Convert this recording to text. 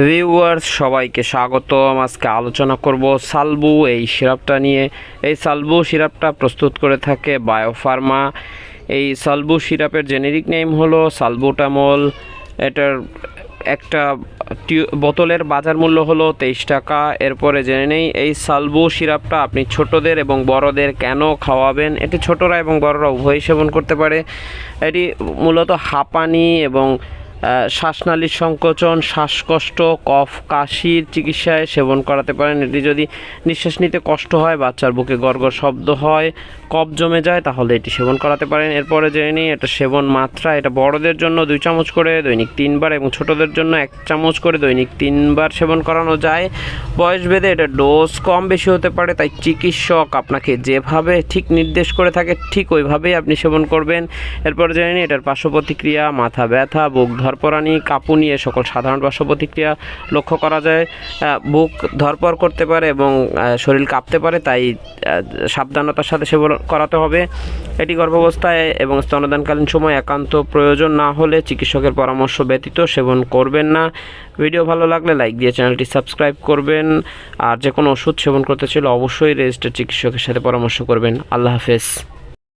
Viewers সবাইকে স্বাগতম। আজকে আলোচনা করব সালবু, এই সিরাপটা নিয়ে। এই সালবু সিরাপটা প্রস্তুত করে থাকে বায়োফার্মা। এই সালবু সিরাপের জেনেরিক নেম হলো সালবুটামল। এটার একটা বোতলের বাজার মূল্য হলো তেইশ টাকা। এরপরে জেনে নেই, এই সালবু সিরাপটা আপনি ছোটদের এবং বড়দের কেন খাওয়াবেন? এটি ছোটরা এবং বড়রা উভয়ই সেবন করতে পারে। এটি মূলত হাঁপানি এবং শ্বাসনালীর সংকোচন, শ্বাসকষ্ট, কফ, কাশির চিকিৎসায় সেবন করাতে পারেন। এটি যদি নিঃশ্বাস নিতে কষ্ট হয়, বাচ্চার বুকে গড়গড় শব্দ হয় কফ জমে যায়, তাহলে এটি সেবন করাতে পারেন। এরপরে জেনে নিই, এটা সেবন মাত্রা, এটা বড়দের জন্য দুই চামচ করে দৈনিক তিনবার এবং ছোটদের জন্য এক চামচ করে দৈনিক তিনবার সেবন করানো যায়। বয়স ভেদে এটা ডোজ কম বেশি হতে পারে, তাই চিকিৎসক আপনাকে যেভাবে ঠিক নির্দেশ করে থাকে, ঠিক ওইভাবেই আপনি সেবন করবেন। এরপর জেনে নিই, এটার পার্শ্ব প্রতিক্রিয়া মাথা ব্যথা, বুক ধরপরানি কাঁপুনি, এ সকল সাধারণ পার্শ্ব প্রতিক্রিয়া লক্ষ্য করা যায়। বুক ধরপর করতে পারে এবং শরীর কাঁপতে পারে, তাই সাবধানতার সাথে সেবন করাতে হবে। এটি গর্ভাবস্থায় এবং স্তনদানকালীন সময় একান্ত প্রয়োজন না হলে চিকিৎসকের পরামর্শ ব্যতীত সেবন করবেন না। ভিডিও ভালো লাগলে লাইক দিয়ে চ্যানেলটি সাবস্ক্রাইব করবেন। আর যে কোনো ওষুধ সেবন করতে চাইলে অবশ্যই রেজিস্টার চিকিৎসকের সাথে পরামর্শ করবেন। আল্লাহ হাফেজ।